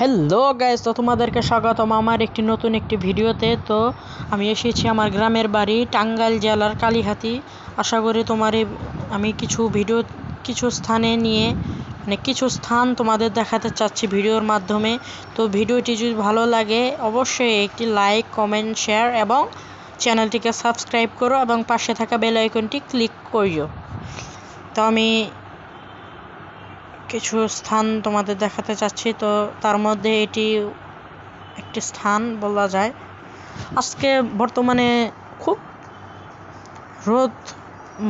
Hello guys তো তোমাদেরকে স্বাগতম আমার একটি নতুন একটি ভিডিওতে। তো আমি এসেছি আমার গ্রামের বাড়ি টাঙ্গাইল জেলার কালীহাতি। আশা করি তোমার আমি কিছু ভিডিও কিছু স্থানে নিয়ে মানে কিছু স্থান তোমাদের দেখাতে চাচ্ছি ভিডিওর মাধ্যমে। তো ভিডিওটি যদি ভালো লাগে, অবশ্যই একটি লাইক কমেন্ট শেয়ার এবং চ্যানেলটিকে সাবস্ক্রাইব করো এবং পাশে থাকা বেল আইকনটি ক্লিক করিও। তো আমি কিছু স্থান তোমাদের দেখাতে চাচ্ছি, তো তার মধ্যে এটি একটি স্থান বলা যায়। আজকে বর্তমানে খুব রোদ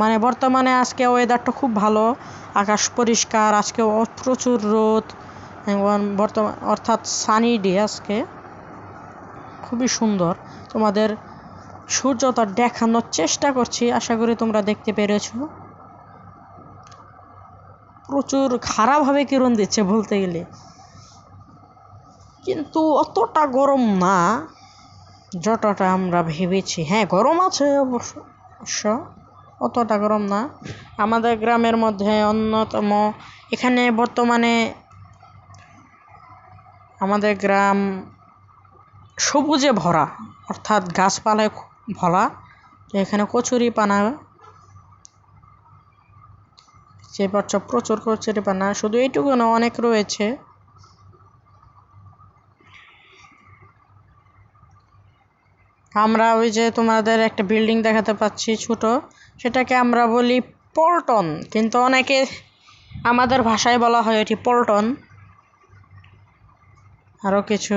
মানে বর্তমানে আজকে ওয়েদারটা খুব ভালো, আকাশ পরিষ্কার, আজকে প্রচুর রোদ, এবং বর্তমান অর্থাৎ সানি ডে আজকে। খুবই সুন্দর, তোমাদের সূর্যটা দেখানোর চেষ্টা করছি, আশা করি তোমরা দেখতে পেরেছ। প্রচুর খারাপভাবে কিরণ দিচ্ছে বলতে গেলে। কিন্তু অতটা গরম না, যতটা আমরা ভেবেছি। হ্যাঁ গরম আছে অবশ্য অতটা গরম না। আমাদের গ্রামের মধ্যে অন্যতম, এখানে বর্তমানে আমাদের গ্রাম সবুজে ভরা, অর্থাৎ গাছপালায় ভরা, এখানে কচুরি যে বাচ্চা প্রচুর কচুরি না শুধু এইটুকু না, অনেক রয়েছে। আমরা ওই যে তোমাদের একটা বিল্ডিং দেখাতে পাচ্ছি ছোট, সেটাকে আমরা বলি পল্টন, কিন্তু অনেকে আমাদের ভাষায় বলা হয় এটি পল্টন। আরও কিছু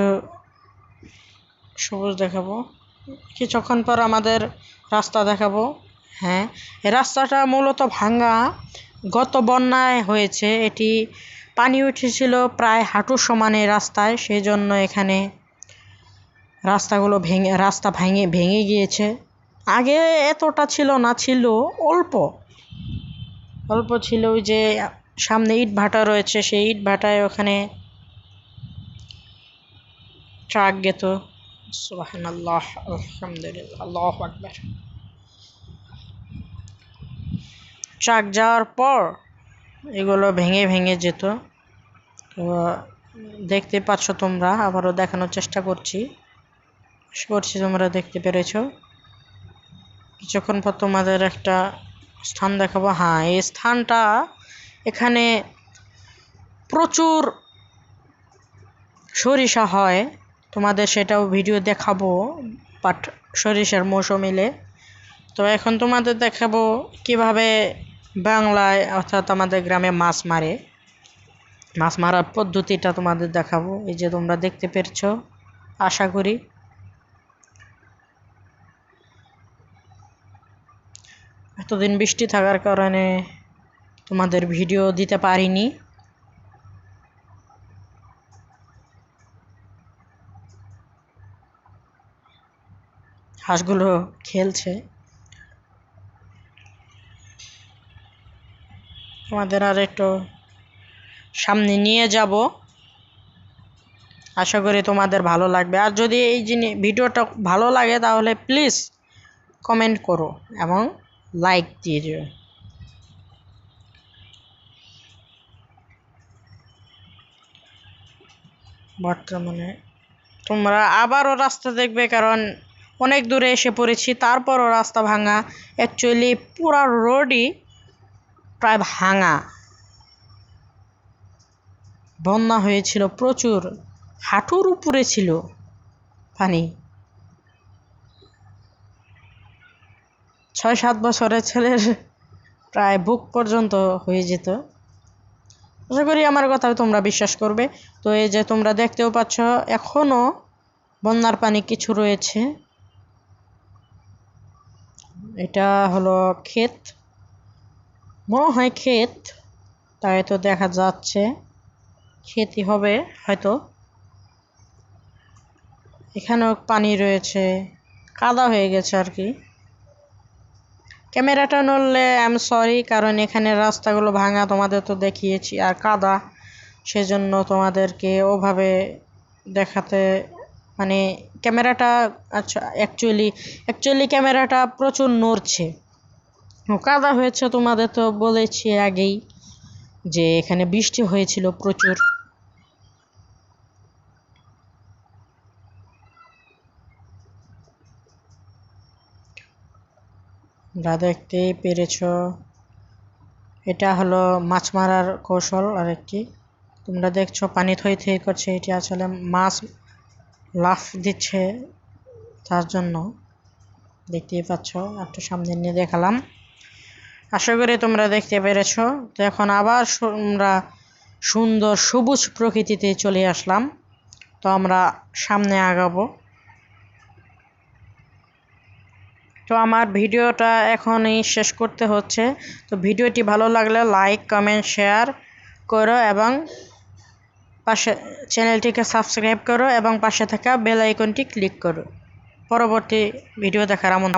সবুজ দেখাবো। কিছুক্ষণ পর আমাদের রাস্তা দেখাবো। হ্যাঁ রাস্তাটা মূলত ভাঙ্গা গত বন্যায় হয়েছে। এটি পানি উঠেছিল প্রায় হাঁটু সমানে রাস্তায় সেই জন্য এখানে রাস্তাগুলো ভেঙে, রাস্তা ভেঙে ভেঙে গিয়েছে। আগে এতটা ছিল না, ছিল অল্প। অল্প ছিল ওই যে সামনে ইট ভাটা রয়েছে, সেই ইট ভাটায় ওখানে ট্রাক গেত। সুবাহ আলহামদুলিল্লাহ, আল্লাহ আকবার। ট্রাক যাওয়ার পর এগুলো ভেঙে ভেঙে যেত। তো দেখতে পাচ্ছ তোমরা, আবারও দেখানোর চেষ্টা করছি। করছি তোমরা দেখতে পেরেছ। কিছুক্ষণ পর তোমাদের একটা স্থান দেখাবো। হ্যাঁ এই স্থানটা এখানে প্রচুর সরিষা হয়। তোমাদের সেটাও ভিডিও দেখাবো বাট সরিষার মৌসুম এলে। তো এখন তোমাদের দেখাবো কীভাবে বাংলায় অর্থাৎ আমাদের গ্রামে মাছ মারে। মাছ মারার পদ্ধতিটা তোমাদের দেখাবো। এই যে তোমরা দেখতে পেরেছ, আশা করি। এতদিন বৃষ্টি থাকার কারণে তোমাদের ভিডিও দিতে পারিনি। হাঁসগুলো খেলছে। তোমাদের আর একটু সামনে নিয়ে যাব। আশা করি তোমাদের ভালো লাগবে। আর যদি এই জিনিস ভিডিওটা ভালো লাগে তাহলে প্লিজ কমেন্ট করো এবং লাইক দিয়ে দিও। বর্তমানে তোমরা আবারও রাস্তা দেখবে কারণ অনেক দূরে এসে পড়েছি, তারপরও রাস্তা ভাঙা। অ্যাকচুয়ালি পুরা রোডই প্রায় ভাঙা। বন্যা হয়েছিল প্রচুর, হাঁটুর উপরে ছিল পানি। ছয় সাত বছরের ছেলের প্রায় বুক পর্যন্ত হয়ে যেত। আশা করি আমার কথা তোমরা বিশ্বাস করবে। তো এই যে তোমরা দেখতেও পাচ্ছ এখনও বন্যার পানি কিছু রয়েছে। এটা হলো ক্ষেত। মনে হয় ক্ষেত, তাই তো দেখা যাচ্ছে। ক্ষেতই হবে, হয়তো। এখানেও পানি রয়েছে, কাদা হয়ে গেছে আর কি। ক্যামেরাটা নড়লে আই এম সরি কারণ এখানে রাস্তাগুলো ভাঙা, তোমাদের তো দেখিয়েছি। আর কাদা, সেজন্য তোমাদেরকে ওভাবে দেখাতে মানে ক্যামেরাটা আচ্ছা অ্যাকচুয়ালি অ্যাকচুয়ালি ক্যামেরাটা প্রচুর নড়ছে। কাদা হয়েছে তোমাদের তো বলেছি আগেই যে এখানে বৃষ্টি হয়েছিল প্রচুর। দেখতেই পেরেছ, এটা হলো মাছ মারার কৌশল আর একটি তোমরা দেখছ পানি থই থই করছে, এটি আসলে মাছ লাফ দিচ্ছে তার জন্য। দেখতেই পাচ্ছ একটু সামনে নিয়ে দেখালাম। আশা করি তোমরা দেখতে পেরেছ। তো এখন আবার আমরা সুন্দর সবুজ প্রকৃতিতে চলে আসলাম। তো আমরা সামনে আগাবো। তো আমার ভিডিওটা এখনই শেষ করতে হচ্ছে। তো ভিডিওটি ভালো লাগলে লাইক, কমেন্ট, শেয়ার করো এবং পাশে চ্যানেলটিকে সাবস্ক্রাইব করো এবং পাশে থাকা বেল আইকনটি ক্লিক করো। পরবর্তী ভিডিও দেখার আমন্ত্রণ।